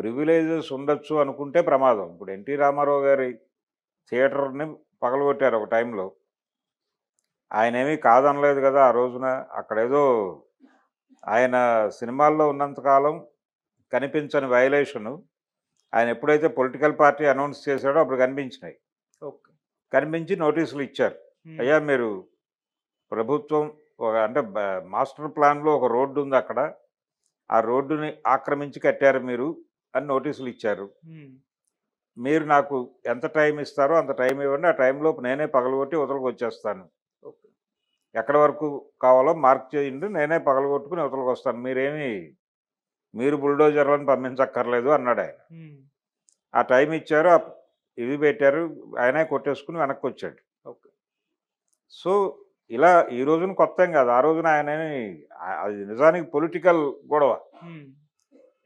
Privileges ఉండొచ్చు అనుకుంటే ప్రమాదం. ఇప్పుడు ఎన్టీ రామారావు గారి థియేటర్ని పగలగొట్టారు ఒక టైంలో. ఆయన ఏమీ కాదనలేదు కదా ఆ రోజున. అక్కడేదో ఆయన సినిమాల్లో ఉన్నంతకాలం కనిపించని వైలేషను ఆయన ఎప్పుడైతే పొలిటికల్ పార్టీ అనౌన్స్ చేశాడో అప్పుడు కనిపించినాయి. కనిపించి నోటీసులు ఇచ్చారు. అయ్యా మీరు ప్రభుత్వం ఒక అంటే మాస్టర్ ప్లాన్లో ఒక రోడ్డు ఉంది అక్కడ. ఆ రోడ్డుని ఆక్రమించి కట్టారు మీరు. అని నోటీసులు ఇచ్చారు. మీరు నాకు ఎంత టైం ఇస్తారో అంత టైం ఇవ్వండి. ఆ టైంలోపు నేనే పగలగొట్టి ఉతలకు వచ్చేస్తాను ఓకే. ఎక్కడి వరకు కావాలో మార్క్ చేయండి. నేనే పగలగొట్టుకుని ఉతలకు వస్తాను మీరేమి మీరు బుల్డోజర్లను పంపించక్కర్లేదు అన్నాడు ఆయన. ఆ టైం ఇచ్చారు. ఇది పెట్టారు. ఆయనే కొట్టేసుకుని వెనక్కి వచ్చాడు ఓకే. సో ఇలా ఈ రోజున కొత్త కాదు. ఆ రోజున ఆయన అది నిజానికి పొలిటికల్ గొడవ.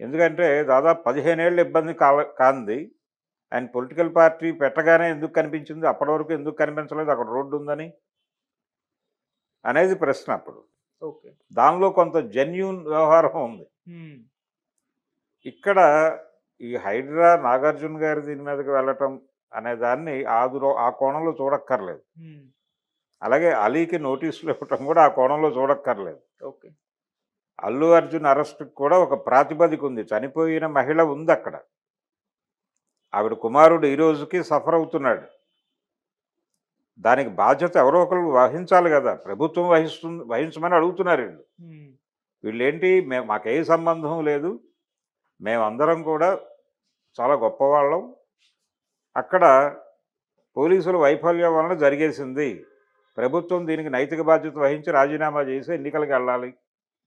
ఎందుకంటే దాదాపు పదిహేనేళ్ళు ఇబ్బంది కా కాంది. ఆయన పొలిటికల్ పార్టీ పెట్టగానే ఎందుకు కనిపించింది? అప్పటి వరకు ఎందుకు కనిపించలేదు? అక్కడ రోడ్డు ఉందని అనేది ప్రశ్న అప్పుడు. ఓకే. దానిలో కొంత జెన్యున్ వ్యవహారం ఉంది. ఇక్కడ ఈ హైడ్రా నాగార్జున గారి దీని మీదకి వెళ్ళటం అనే దాన్ని ఆ దురో- ఆ కోణంలో చూడక్కర్లేదు. అలాగే అలీకి నోటీసులు ఇవ్వటం కూడా ఆ కోణంలో చూడక్కర్లేదు. ఓకే. అల్లు అర్జున్ అరెస్ట్కి కూడా ఒక ప్రాతిపదిక ఉంది చనిపోయిన మహిళ ఉంది అక్కడ ఆవిడ కుమారుడు ఈ రోజుకి సఫర్ అవుతున్నాడు. దానికి బాధ్యత ఎవరో ఒకరు వహించాలి కదా. ప్రభుత్వం వహిస్తుంది వహించమని అడుగుతున్నారు వీళ్ళు. వీళ్ళేంటి? మేము మాకే సంబంధం లేదు. మేమందరం కూడా చాలా గొప్పవాళ్ళం. అక్కడ పోలీసుల వైఫల్యం వలన జరిగేసింది. ప్రభుత్వం దీనికి నైతిక బాధ్యత వహించి రాజీనామా చేసి ఎన్నికలకు వెళ్ళాలి.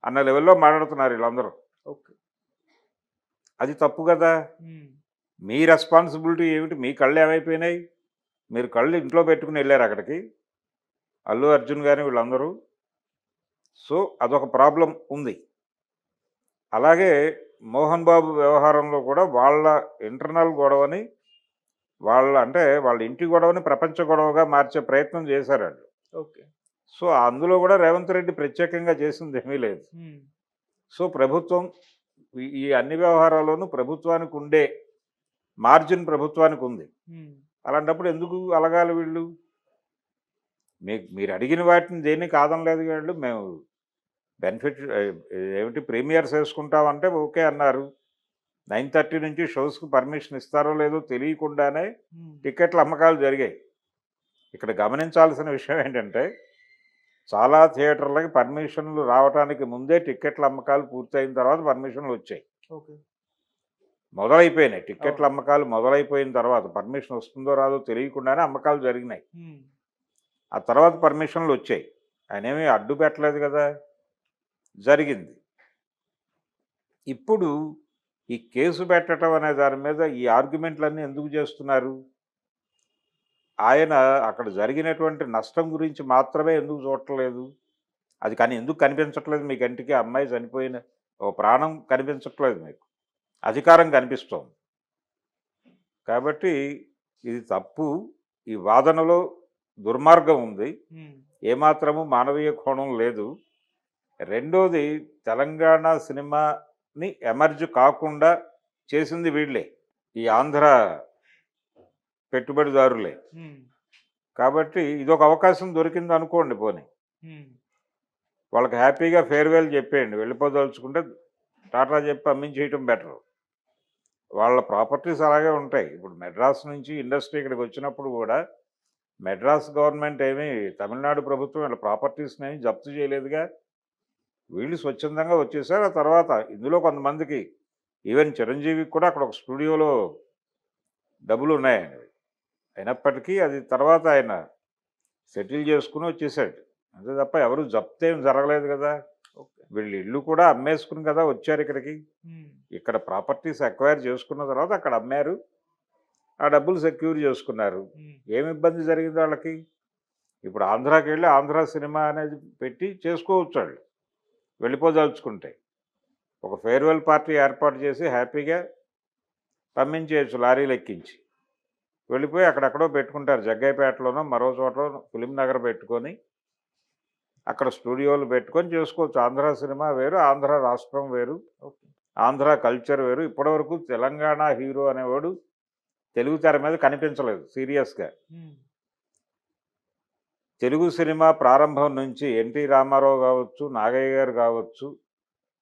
అన్న లెవెల్లో మాట్లాడుతున్నారు వీళ్ళందరూ. ఓకే. అది తప్పు కదా. మీ రెస్పాన్సిబిలిటీ ఏమిటి? మీ కళ్ళు ఏమైపోయినాయి? మీరు కళ్ళు ఇంట్లో పెట్టుకుని వెళ్ళారు అక్కడికి. అల్లు అర్జున్ గాని వీళ్ళందరూ. సో అదొక ప్రాబ్లం ఉంది. అలాగే మోహన్ బాబు వ్యవహారంలో కూడా వాళ్ళ ఇంటర్నల్ గొడవని వాళ్ళ అంటే వాళ్ళ ఇంటి గొడవని ప్రపంచ గొడవగా మార్చే ప్రయత్నం చేశారు వాళ్ళు. ఓకే. సో అందులో కూడా రేవంత్ రెడ్డి ప్రత్యేకంగా చేసింది ఏమీ లేదు సో ప్రభుత్వం ఈ- అన్ని వ్యవహారాల్లోనూ ప్రభుత్వానికి ఉండే మార్జిన్ ప్రభుత్వానికి ఉంది. అలాంటప్పుడు ఎందుకు అలగాలి వీళ్ళు? మీకు మీరు అడిగిన వాటిని దేన్ని కాదనలేదు వీళ్ళు? మేము బెనిఫిట్ ఏమిటి ప్రీమియర్స్ వేసుకుంటామంటే ఓకే అన్నారు. నైన్ థర్టీ నుంచి షోస్కి పర్మిషన్ ఇస్తారో లేదో తెలియకుండానే టికెట్ల అమ్మకాలు జరిగాయి. ఇక్కడ గమనించాల్సిన విషయం ఏంటంటే చాలా థియేటర్లకి పర్మిషన్లు రావడానికి ముందే టికెట్ల అమ్మకాలు పూర్తయిన తర్వాత పర్మిషన్లు వచ్చాయి. మొదలైపోయినాయి. టికెట్ల అమ్మకాలు మొదలైపోయిన తర్వాత పర్మిషన్ వస్తుందో రాదో తెలియకుండానే అమ్మకాలు జరిగినాయి. ఆ తర్వాత పర్మిషన్లు వచ్చాయి. ఆయన ఏమీ అడ్డు పెట్టలేదు కదా! జరిగింది. ఇప్పుడు ఈ కేసు పెట్టడం అనే దాని మీద ఈ ఆర్గ్యుమెంట్లన్నీ ఎందుకు చేస్తున్నారు? ఆయన అక్కడ జరిగినటువంటి నష్టం గురించి మాత్రమే ఎందుకు చూడట్లేదు? అది కానీ ఎందుకు కనిపించట్లేదు? మీ కంటికి ఆ అమ్మాయి చనిపోయిన ఒక ప్రాణం కనిపించట్లేదు మీకు. అధికారం కనిపిస్తోంది. కాబట్టి ఇది తప్పు. ఈ వాదనలో దుర్మార్గం ఉంది. ఏమాత్రము మానవీయ కోణం లేదు. రెండోది తెలంగాణ సినిమాని ఎమర్జ్ కాకుండా చేసింది వీళ్ళే. ఈ ఆంధ్ర పెట్టుబడిదారులే. కాబట్టి ఇదొక అవకాశం దొరికింది అనుకోండి పోనీ. వాళ్ళకి హ్యాపీగా ఫేర్వెల్ చెప్పేయండి. వెళ్ళిపోదలుచుకుంటే టాటా చెప్పి పంపించేయటం బెటర్. వాళ్ళ ప్రాపర్టీస్ అలాగే ఉంటాయి. ఇప్పుడు మెడ్రాస్ నుంచి ఇండస్ట్రీ ఇక్కడికి వచ్చినప్పుడు కూడా మెడ్రాస్ గవర్నమెంట్ ఏమీ తమిళనాడు ప్రభుత్వం వీళ్ళ ప్రాపర్టీస్ని ఏమీ జప్తు చేయలేదుగా. వీళ్ళు స్వచ్ఛందంగా వచ్చేసారు. ఆ తర్వాత ఇందులో కొంతమందికి ఈవెన్ చిరంజీవికి కూడా అక్కడ ఒక స్టూడియోలో డబ్బులు ఉన్నాయండి. అయినప్పటికీ అది తర్వాత ఆయన సెటిల్ చేసుకుని వచ్చేసాడు. అంతే తప్ప ఎవరు జప్తేం జరగలేదు కదా. వీళ్ళు ఇల్లు కూడా అమ్మేసుకుని కదా వచ్చారు ఇక్కడికి. ఇక్కడ ప్రాపర్టీస్ అక్వైర్ చేసుకున్న తర్వాత అక్కడ అమ్మారు. ఆ డబ్బులు సెక్యూర్ చేసుకున్నారు. ఏమి ఇబ్బంది జరిగింది వాళ్ళకి? ఇప్పుడు ఆంధ్రాకి వెళ్ళి ఆంధ్ర సినిమా అనేది పెట్టి చేసుకోవచ్చు వాళ్ళు. వెళ్ళిపోదలుచుకుంటే. ఒక ఫేర్వెల్ పార్టీ ఏర్పాటు చేసి హ్యాపీగా పంపించేయచ్చు లారీలు ఎక్కించి. వెళ్ళిపోయి అక్కడెక్కడో పెట్టుకుంటారు. జగ్గైపేటలోనో మరో చోట ఫిలిం నగర్ పెట్టుకొని అక్కడ స్టూడియోలు పెట్టుకొని చేసుకోవచ్చు. ఆంధ్ర సినిమా వేరు ఆంధ్ర రాష్ట్రం వేరు ఆంధ్ర కల్చర్ వేరు. ఇప్పటివరకు తెలంగాణ హీరో అనేవాడు తెలుగు తెర మీద కనిపించలేదు సీరియస్గా. తెలుగు సినిమా ప్రారంభం నుంచి ఎన్టీ రామారావు కావచ్చు నాగయ్య గారు కావచ్చు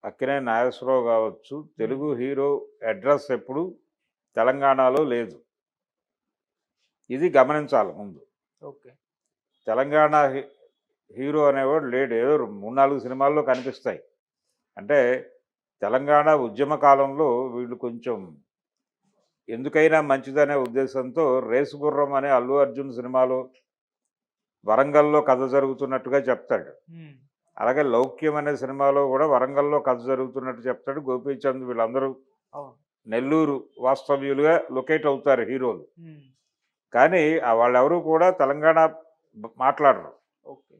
అక్కినే నాగేశ్వరరావు కావచ్చు తెలుగు హీరో అడ్రస్ ఎప్పుడు తెలంగాణలో లేదు. ఇది గమనించాలి ముందు. ఓకే. తెలంగాణ హీరో అనేవాడు లేడు. ఏదో మూడు నాలుగు సినిమాల్లో కనిపిస్తాయి. అంటే తెలంగాణ ఉద్యమ కాలంలో వీళ్ళు కొంచెం ఎందుకైనా మంచిదనే ఉద్దేశంతో రేసు గుర్రం అనే అల్లు అర్జున్ సినిమాలో వరంగల్లో కథ జరుగుతున్నట్టుగా చెప్తాడు. అలాగే లౌక్యం అనే సినిమాలో కూడా వరంగల్లో కథ జరుగుతున్నట్టు చెప్తాడు గోపీచంద్ వీళ్ళందరూ. నెల్లూరు వాస్తవ్యులుగా లొకేట్ అవుతారు హీరోలు. కానీ వాళ్ళెవరూ కూడా తెలంగాణ మాట్లాడరు. ఓకే.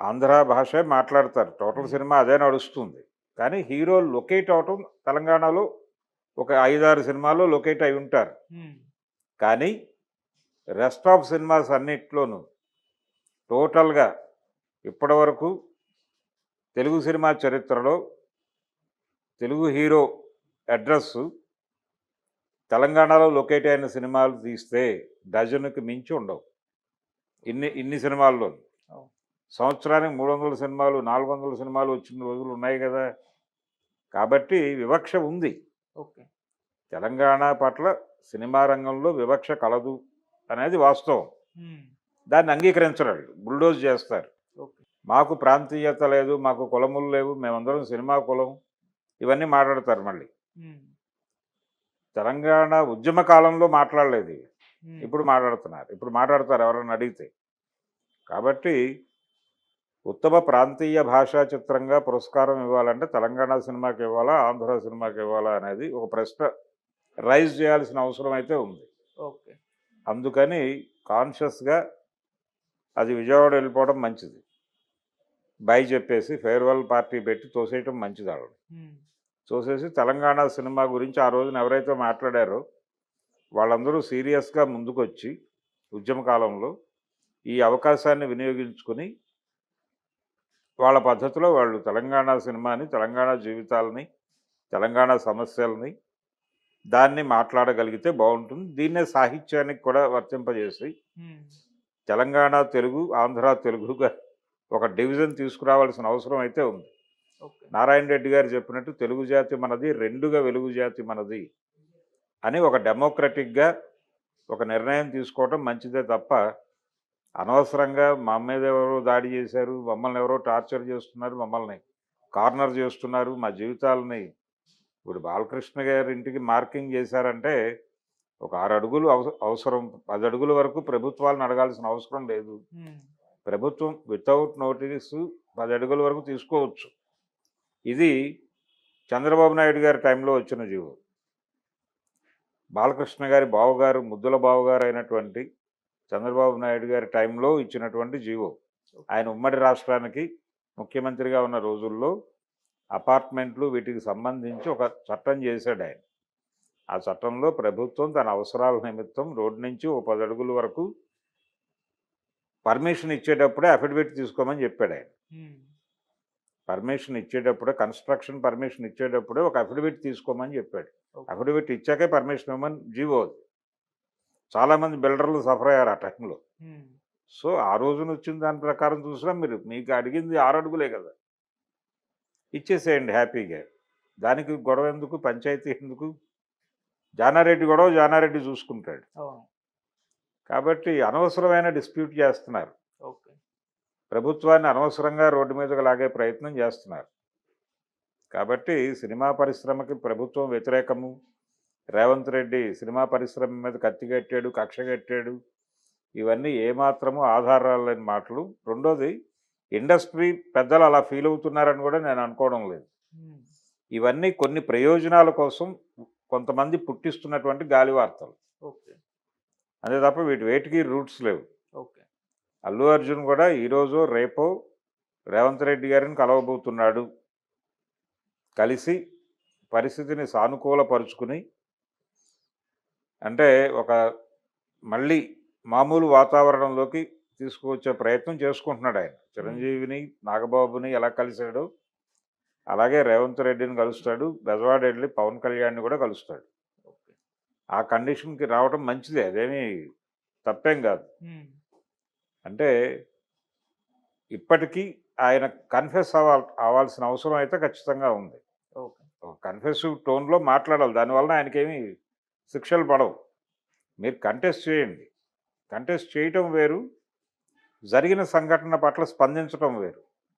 ఆంధ్ర భాషే మాట్లాడతారు. టోటల్ సినిమా అదే నడుస్తుంది. కానీ హీరో లొకేట్ అవటం తెలంగాణలో ఒక ఐదారు సినిమాల్లో లొకేట్ అయి ఉంటారు. కానీ రెస్ట్ ఆఫ్ సినిమాస్ అన్నిట్లోనూ టోటల్గా ఇప్పటివరకు తెలుగు సినిమా చరిత్రలో తెలుగు హీరో అడ్రస్ తెలంగాణలో లొకేట్ అయిన సినిమాలు తీస్తే డజన్కి మించి ఉండవు. ఇన్ని ఇన్ని సినిమాల్లో. సంవత్సరానికి మూడు వందల సినిమాలు నాలుగు వందల సినిమాలు వచ్చిన రోజులు ఉన్నాయి కదా! కాబట్టి వివక్ష ఉంది. ఓకే. తెలంగాణ పట్ల సినిమా రంగంలో వివక్ష కలదు అనేది వాస్తవం. దాన్ని అంగీకరించరు బుల్డోజ్ చేస్తారు. మాకు ప్రాంతీయత లేదు మాకు కులములు లేవు మేమందరం సినిమా కులం. ఇవన్నీ మాట్లాడతారు మళ్ళీ. తెలంగాణ ఉద్యమ కాలంలో మాట్లాడలేదు. ఇప్పుడు మాట్లాడుతున్నారు. ఇప్పుడు మాట్లాడతారు ఎవరైనా అడిగితే. కాబట్టి ఉత్తమ ప్రాంతీయ భాషా చిత్రంగా పురస్కారం ఇవ్వాలంటే తెలంగాణ సినిమాకి ఇవ్వాలా ఆంధ్ర సినిమాకి ఇవ్వాలా అనేది ఒక ప్రశ్న రైజ్ చేయాల్సిన అవసరం అయితే ఉంది. ఓకే. అందుకని కాన్షియస్గా అది విజయవాడ వెళ్ళిపోవడం మంచిది. బై చెప్పేసి ఫేర్వెల్ పార్టీ పెట్టి తోసేయటం మంచిది ఆవిడ. తోసేసి తెలంగాణ సినిమా గురించి ఆ రోజున ఎవరైతే మాట్లాడారో వాళ్ళందరూ సీరియస్గా ముందుకొచ్చి ఉద్యమ కాలంలో ఈ అవకాశాన్ని వినియోగించుకుని వాళ్ళ పద్ధతిలో వాళ్ళు తెలంగాణ సినిమాని తెలంగాణ జీవితాలని తెలంగాణ సమస్యలని దాన్ని మాట్లాడగలిగితే బాగుంటుంది. దీన్నే సాహిత్యానికి కూడా వర్తింపజేసి తెలంగాణ తెలుగు ఆంధ్ర తెలుగుగా ఒక డివిజన్ తీసుకురావాల్సిన అవసరం అయితే ఉంది. నారాయణ రెడ్డి గారు చెప్పినట్టు తెలుగు జాతి మనది రెండుగా వెలుగు జాతి మనది అని ఒక డెమోక్రటిక్గా ఒక నిర్ణయం తీసుకోవటం మంచిదే తప్ప అనవసరంగా మా మీద ఎవరో దాడి చేశారు మమ్మల్ని ఎవరో టార్చర్ చేస్తున్నారు మమ్మల్ని కార్నర్ చేస్తున్నారు మా జీవితాలని ఇప్పుడు బాలకృష్ణ గారి ఇంటికి మార్కింగ్ చేశారంటే ఒక ఆరు అడుగులు అవస- అవసరం పది అడుగుల వరకు ప్రభుత్వాలను అడగాల్సిన అవసరం లేదు. ప్రభుత్వం వితౌట్ నోటీస్ పది అడుగుల వరకు తీసుకోవచ్చు. ఇది చంద్రబాబు నాయుడు గారి టైంలో వచ్చిన జీవో. బాలకృష్ణ గారి బావగారు ముద్దుల బావగారు అయినటువంటి చంద్రబాబు నాయుడు గారి టైంలో ఇచ్చినటువంటి జీవో. ఆయన ఉమ్మడి రాష్ట్రానికి ముఖ్యమంత్రిగా ఉన్న రోజుల్లో అపార్ట్మెంట్లు వీటికి సంబంధించి ఒక చట్టం చేశాడు ఆయన. ఆ చట్టంలో ప్రభుత్వం తన అవసరాల నిమిత్తం రోడ్డు నుంచి ఓ పది అడుగుల వరకు పర్మిషన్ ఇచ్చేటప్పుడే అఫిడవిట్ తీసుకోమని చెప్పాడు ఆయన. పర్మిషన్ ఇచ్చేటప్పుడే కన్స్ట్రక్షన్ పర్మిషన్ ఇచ్చేటప్పుడే ఒక అఫిడవిట్ తీసుకోమని చెప్పాడు. అఫిడవిట్ ఇచ్చాకే పర్మిషన్ ఇవ్వమని జీవో చాలామంది బిల్డర్లు సఫర్ అయ్యారు ఆ టైంలో. సో ఆ రోజున వచ్చిన దాని ప్రకారం చూసినా మీరు మీకు అడిగింది ఆరు అడుగులే కదా. ఇచ్చేసేయండి హ్యాపీగా. దానికి గొడవ ఎందుకు? పంచాయతీ ఎందుకు? జానారెడ్డి గొడవ జానారెడ్డి చూసుకుంటాడు. కాబట్టి అనవసరమైన డిస్ప్యూట్ చేస్తున్నారు. ప్రభుత్వాన్ని అనవసరంగా రోడ్డు మీదకు లాగే ప్రయత్నం చేస్తున్నారు. కాబట్టి సినిమా పరిశ్రమకి ప్రభుత్వం వ్యతిరేకము. రేవంత్ రెడ్డి సినిమా పరిశ్రమ మీద కత్తి కట్టాడు కక్ష కట్టాడు. ఇవన్నీ ఏమాత్రము ఆధారాలు లేని మాటలు. రెండోది ఇండస్ట్రీ పెద్దలు అలా ఫీల్ అవుతున్నారని కూడా నేను అనుకోవడం లేదు. ఇవన్నీ కొన్ని ప్రయోజనాల కోసం కొంతమంది పుట్టిస్తున్నటువంటి గాలి వార్తలు ఓకే. అంతే తప్ప వీటి వేటికి రూట్స్ లేవు. ఓకే. అల్లు అర్జున్ కూడా ఈరోజు రేపో రేవంత్ రెడ్డి గారిని కలవబోతున్నాడు. కలిసి పరిస్థితిని సానుకూలపరుచుకుని అంటే ఒక మళ్ళీ మామూలు వాతావరణంలోకి తీసుకువచ్చే ప్రయత్నం చేసుకుంటున్నాడు ఆయన. చిరంజీవిని నాగబాబుని ఎలా కలిశాడో? అలాగే రేవంత్ రెడ్డిని కలుస్తాడు. బెజవాడ వెళ్ళి పవన్ కళ్యాణ్ని కూడా కలుస్తాడు. ఆ కండిషన్కి రావడం మంచిదే. అదేమీ తప్పేం కాదు. అంటే ఇప్పటికీ ఆయన కన్ఫెస్ అవ్వాల్ అవ్వాల్సిన అవసరం అయితే ఖచ్చితంగా ఉంది. కన్ఫెసివ్ టోన్లో మాట్లాడాలి. దానివల్ల ఆయనకేమి శిక్షలు పడవు. మీరు కంటెస్ట్ చేయండి. కంటెస్ట్ చేయటం వేరు. జరిగిన సంఘటన పట్ల స్పందించటం వేరు.